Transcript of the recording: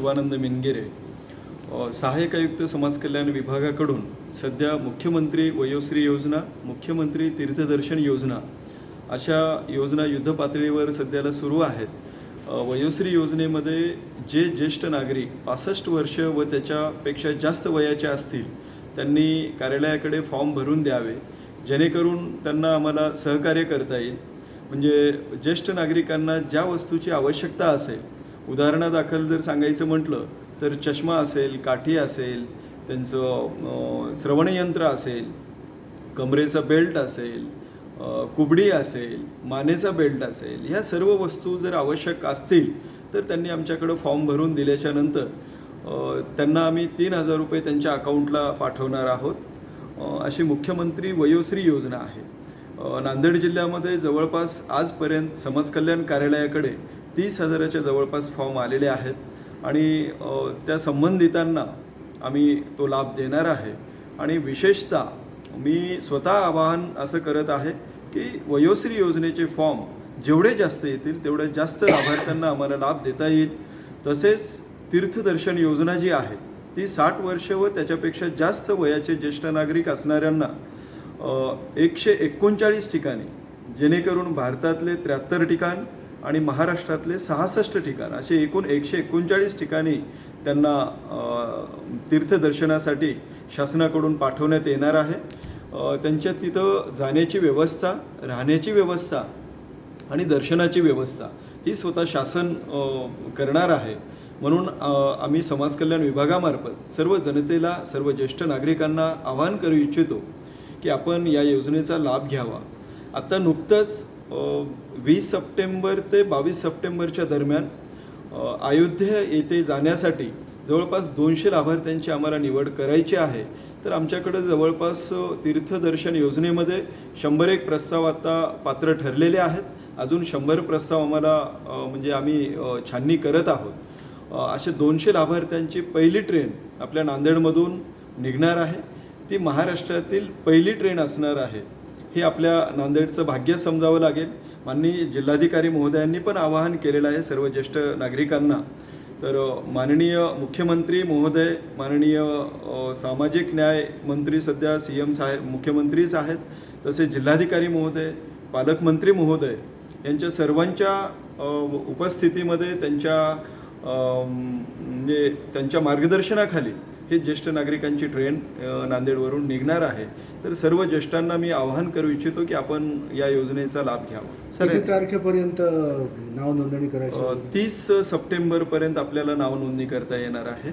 शिवानंद मिनगिरे अ, सहाय्यक आयुक्त समाज कल्याण विभागाकडून सध्या मुख्यमंत्री वयोश्री योजना मुख्यमंत्री तीर्थदर्शन योजना अशा योजना युद्धपातळीवर सध्याला सुरू आहेत. वयोश्री योजनेमध्ये जे ज्येष्ठ नागरिक पासष्ट वर्ष व त्याच्यापेक्षा जास्त वयाचे असतील त्यांनी कार्यालयाकडे फॉर्म भरून द्यावे जेणेकरून त्यांना आम्हाला सहकार्य करता येईल. म्हणजे ज्येष्ठ नागरिकांना ज्या वस्तूची आवश्यकता असेल उदाहरणादाखल जर सांगायचं म्हटलं तर चष्मा असेल काठी असेल त्यांचं श्रवणयंत्र असेल कमरेचा बेल्ट असेल कुबडी असेल मानेचा बेल्ट असेल ह्या सर्व वस्तू जर आवश्यक असतील तर त्यांनी आमच्याकडं फॉर्म भरून दिल्याच्या नंतर त्यांना आम्ही तीन हजार रुपये त्यांच्या अकाउंटला पाठवणार आहोत. अशी मुख्यमंत्री वयोश्री योजना आहे. नांदेड जिल्ह्यामध्ये जवळपास आजपर्यंत समाज कल्याण कार्यालयाकडे तीस हजाराच्या जवळपास फॉर्म आलेले आहेत आणि त्या संबंधितांना आम्ही तो लाभ देणार आहे. आणि विशेषतः मी स्वतः आवाहन असं करत आहे की वयोश्री योजनेचे फॉर्म जेवढे जास्त येतील तेवढे जास्त लाभार्थ्यांना आम्हाला लाभ देता येईल. तसेच तीर्थदर्शन योजना जी आहे ती साठ वर्ष व त्याच्यापेक्षा जास्त वयाचे ज्येष्ठ नागरिक असणाऱ्यांना एकशे एकोणचाळीस ठिकाणी जेणेकरून भारतातले त्र्याहत्तर ठिकाण आणि महाराष्ट्रातले सहासष्ट ठिकाण असे एकूण एकशे एकोणचाळीस ठिकाणी त्यांना तीर्थदर्शनासाठी शासनाकडून पाठवण्यात येणार आहे. त्यांच्या तिथं जाण्याची व्यवस्था राहण्याची व्यवस्था आणि दर्शनाची व्यवस्था ही स्वतः शासन करणार आहे. म्हणून आम्ही समाज कल्याण विभागामार्फत सर्व जनतेला सर्व ज्येष्ठ नागरिकांना आवाहन करू इच्छितो की आपण या योजनेचा लाभ घ्यावा. आत्ता नुकतंच वीस सप्टेंबर ते बावीस सप्टेंबरच्या दरम्यान अयोध्या येथे जाण्यासाठी जवळपास दोनशे लाभार्थ्यांची आम्हाला निवड करायची आहे. तर आमच्याकडं जवळपास तीर्थदर्शन योजनेमध्ये शंभर एक प्रस्ताव आता पात्र ठरलेले आहेत. अजून शंभर प्रस्ताव आम्हाला म्हणजे आम्ही छाननी करत आहोत. असे दोनशे लाभार्थ्यांची पहिली ट्रेन आपल्या नांदेडमधून निघणार आहे. ती महाराष्ट्रातील पहिली ट्रेन असणार आहे. हे आपल्या नांदेडचं भाग्य समजावं लागेल. माननीय जिल्हाधिकारी महोदयांनी पण आवाहन केलेलं आहे सर्व ज्येष्ठ नागरिकांना. तर माननीय मुख्यमंत्री महोदय माननीय सामाजिक न्याय मंत्री सध्या सी एम साहेब मुख्यमंत्रीच आहेत तसेच जिल्हाधिकारी महोदय पालकमंत्री महोदय यांच्या सर्वांच्या उपस्थितीमध्ये त्यांच्या म्हणजे त्यांच्या मार्गदर्शनाखाली हे ज्येष्ठ नागरिकांची ट्रेन नांदेडवरून निघणार आहे. तर सर्व ज्येष्ठांना मी आवाहन करू इच्छितो की आपण या योजनेचा लाभ घ्यावा. किती तारखेपर्यंत नाव नोंदणी करायची तीस सप्टेंबरपर्यंत आपल्याला नाव नोंदणी करता येणार आहे.